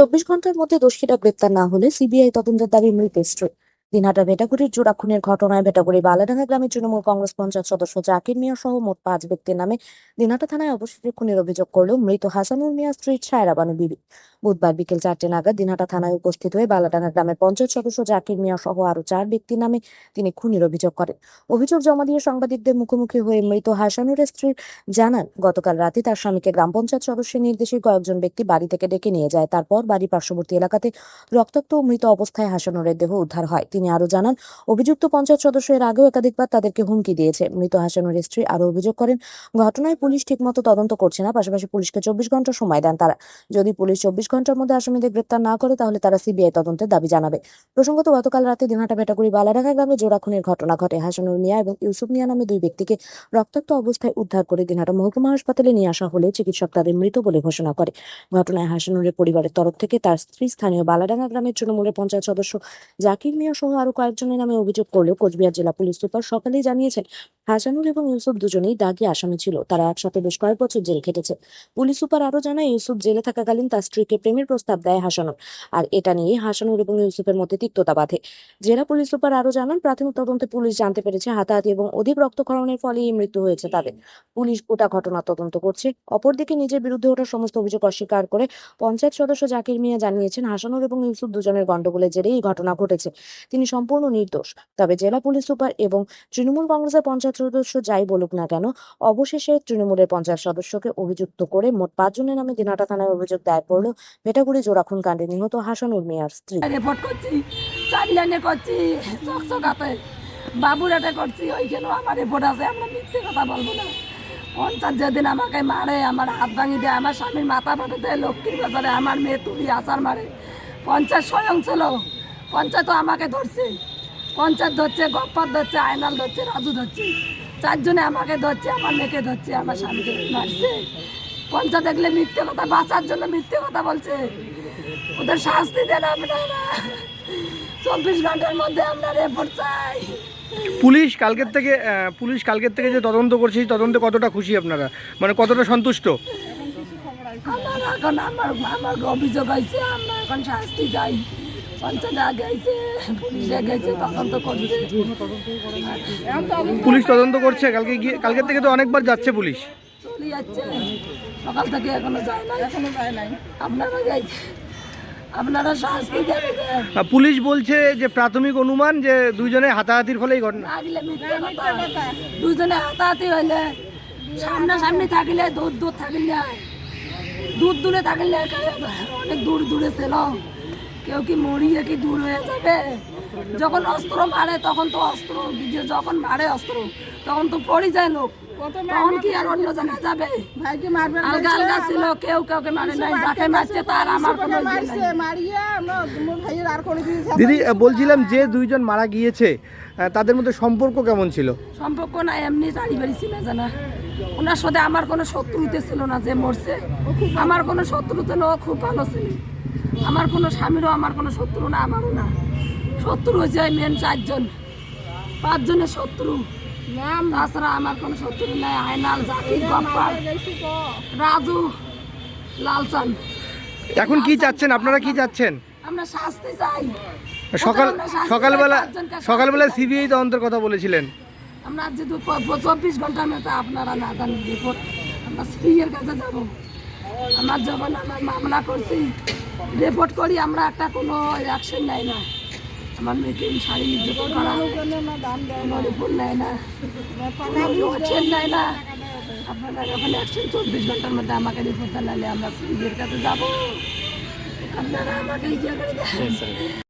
চব্বিশ ঘণ্টার মধ্যে দোষীরা গ্রেপ্তার না হলে সিবিআই তদন্তের দাবি মৃতের স্ত্রী দিনহাটা ভেটাগুড়ির জোড়া খুনের ঘটনায় ভেটাগুড়ি বালাডাঙ্গা গ্রামের তৃণমূল কংগ্রেস পঞ্চায়েত সদস্য জাকির মিয়া সহ মোট পাঁচ ব্যক্তির নামে দিনহাটা থানায় অবশ্যই খুনের অভিযোগ করলেও মৃত হাসানুর মিয়া স্ত্রী ছায়রা বানু বিবি। বুধবার বিকেল চারটে নাগাদ দিনহাটা থানায় উপস্থিত হয়ে বালাডাঙ্গা গ্রামের পঞ্চায়েত সদস্য জাকির মিয়া সহ আরও চার ব্যক্তির নামে তিনি খুনের অভিযোগ করেন। অভিযোগ জমা দিয়ে সাংবাদিকদের মুখোমুখি হয়ে মৃত হাসানুরের স্ত্রী জানান, গতকাল রাতে তার স্বামীকে গ্রাম পঞ্চায়েত সদস্যের নির্দেশে কয়েকজন ব্যক্তি বাড়ি থেকে ডেকে নিয়ে যায়। তারপর বাড়ির পার্শ্ববর্তী এলাকাতে রক্তাক্ত মৃত অবস্থায় হাসানুরের দেহ উদ্ধার হয়। তিনি আরও জানান, অভিযুক্ত পঞ্চায়েত সদস্য এর আগেও একাধিকবার তাদেরকে হুমকি দিয়েছে। মৃত হাসানুরের স্ত্রী আরও অভিযোগ করেন, ঘটনায় পুলিশ ঠিকমতো তদন্ত করছে না, পাশাপাশি পুলিশকে চব্বিশ ঘণ্টা সময় দেন তারা। যদি পুলিশ চব্বিশ ঘণ্টার মধ্যে আসামিদের গ্রেপ্তার না করে তাহলে তারা সিবিআই তদন্তের দাবি জানাবে। প্রসঙ্গত, গতকাল রাতে দিনহাটা ভেটাগুড়ি বালাডাঙ্গা গ্রামে জোড়া খুনের ঘটনা ঘটে। হাসানুর মিয়া এবং ইউসুফ মিয়া নামে দুই ব্যক্তিকে রক্তাক্ত অবস্থায় উদ্ধার করে দিনহাটা মহকুমা হাসপাতালে নিয়ে আসা হলে চিকিৎসক তাদের মৃত বলে ঘোষণা করে। ঘটনায় হাসানুরের পরিবারের তরফ থেকে তার স্ত্রী স্থানীয় বালাডাঙ্গা গ্রামের তৃণমূলের পঞ্চায়েত সদস্য জাকির মিয়া সহ আরও কয়েকজনের নামে অভিযোগ করলেও কোচবিহার জেলা পুলিশ সুপার সকালেই জানিয়েছেন হাসানুর এবং ইউসুফ দুজনেই দাগি আসামি ছিল। তারা একসাথে বেশ কয়েক বছর জেল খেটেছে। পুলিশ সুপার আরও জানায়, ইউসুফ জেলে থাকাকালীন তার স্ত্রীকে প্রেমের প্রস্তাব দেয় হাসানুর। আর এটা নিয়ে হাসানুর এবং ইউসুফের মধ্যে তিক্ততা বাঁধে। জেলা পুলিশ সুপার আরও জানান, প্রাথমিক তদন্তে পুলিশ জানতে পেরেছে হাতাহাতি এবং অধিক রক্তক্ষরণের ফলে এই মৃত্যু হয়েছে তাদের। পুলিশ গোটা ঘটনা তদন্ত করছে। অপরদিকে নিজের বিরুদ্ধে ওঠা সমস্ত অভিযোগ অস্বীকার করে পঞ্চায়েত সদস্য জাকির মিয়া জানিয়েছেন, হাসানুর এবং ইউসুফ দুজনের গন্ডগোলের জেরে এই ঘটনা ঘটেছে। তিনি সম্পূর্ণ নির্দোষ। তবে জেলা পুলিশ সুপার এবং তৃণমূল কংগ্রেসের পঞ্চায়েত সদস্য যাই বলুক না কেন, অবশেষে তৃণমূলের পঞ্চায়েত সদস্যকে অভিযুক্ত করে মোট পাঁচজনের নামে দিনাটা থানায় অভিযোগ দায়ের করল ভেটাগুড়ি জোড়াখুন কাণ্ডে। নিহত হাসানুর মিয়ার স্ত্রী। রিপোর্ট করছি চার করছি চকচকাতে করছি আমার রিপোর্ট আছে, আমরা মিথ্যে কথা বলব না। পঞ্চায়েত যেদিন আমাকে মারে, আমার হাত ভাঙি দেয়, আমার স্বামীর মাথা ফাটে দেয়, লক্ষ্মীর বাজারে আমার মেয়ে তুলি আসার মারে। পঞ্চায়েত স্বয়ং ছিল আমাকে ধরছে। পঞ্চায়েত ধরছে, গপ্পার ধরছে, আয়নাল ধরছে, রাজু ধরছে। চারজনে আমাকে ধরছে, আমার মেয়েকে ধরছে, আমার স্বামীকে মারছে। পঞ্চায়েত দেখলে মিথ্যে কথা বাঁচার জন্য মিথ্যে কথা বলছে। ওদের শাস্তি দেন আপনারা চব্বিশ ঘণ্টার মধ্যে আমরা রেপোর্ট চাই। পুলিশ কালকের থেকে পুলিশ কালকের থেকে যে তদন্ত করছে তদন্তে কতটা খুশি আপনারা? মানে কতটা সন্তুষ্ট? আমার এখন আমার আমার অভিযোগ হয়েছে আমরা এখন শাস্তি করছে। পুলিশ তদন্ত করছে কালকে গিয়ে কালকের থেকে তো অনেকবার যাচ্ছে পুলিশ। যাচ্ছে। সকাল থেকে এখনও যায় না এখনও যায় নাই। আপনারা যাইছে আপনারা শাস্তি দেবেন পুলিশ বলছে যে প্রাথমিক অনুমান যে দুজনে হাতাহাতির ফলেই ঘটনা দুজনে হাতাহাতি হইলে সামনাসামনি থাকিলে দূর দূর থাকিলে দূর দূরে থাকিলে অনেক দূর দূরে ছিল কেউ কি মরিয়ে কি দূর হয়ে যাবে? যখন অস্ত্র মারে তখন তো অস্ত্র যখন মারে অস্ত্র তখন তো পড়ে যায় লোক। তখন কি আর অন্য জায়গায় যাবে? আলগা আলগা ছিল কেউ কাউকে মারে নাই যাকে মারছে তার আমার কোনো ইয়ে দিদি বলছিলাম যে দুইজন মারা গিয়েছে তাদের মধ্যে সম্পর্ক কেমন ছিল? সম্পর্ক না এমনি চারি বাড়ি ছিল জানা। ওনার সাথে আমার কোনো শত্রুতে ছিল না যে মরছে। আমার কোনো শত্রুতে না খুব ভালো ছিল। আমার কোনো স্বামীরও আমার কোনো শত্রু না আমারও না। শত্রু হয়েছে মেন চারজন। পাঁচজনের শত্রু। নাম তাছাড়া আমার কোনো শত্রু নাই আয়নাল জাকির গপ্পার রাজু লালচান। এখন কি চাচ্ছেন? আপনারা কি চাচ্ছেন? আমরা শাস্তি চাই। সকাল সকালবেলা সকালবেলা। সিবিআই তদন্তের কথা বলেছিলেন। আমরা যেহেতু চব্বিশ ঘণ্টার মধ্যে আপনারা না দেন রিপোর্ট আমরা স্ত্রীর কাছে যাব। আমার যখন আমার মামলা করছি রিপোর্ট করি আমরা একটা কোনো অ্যাকশন নেয় না। আমার মেয়েকে শাড়ি নির্যাতন করা। আমার উপর নেয় না। অ্যাকশন নেয় না। আপনারা যখন একশো চব্বিশ ঘণ্টার মধ্যে আমাকে রিপোর্টটা নালে আমরা স্ত্রীর কাছে যাব। আপনারা আমাকে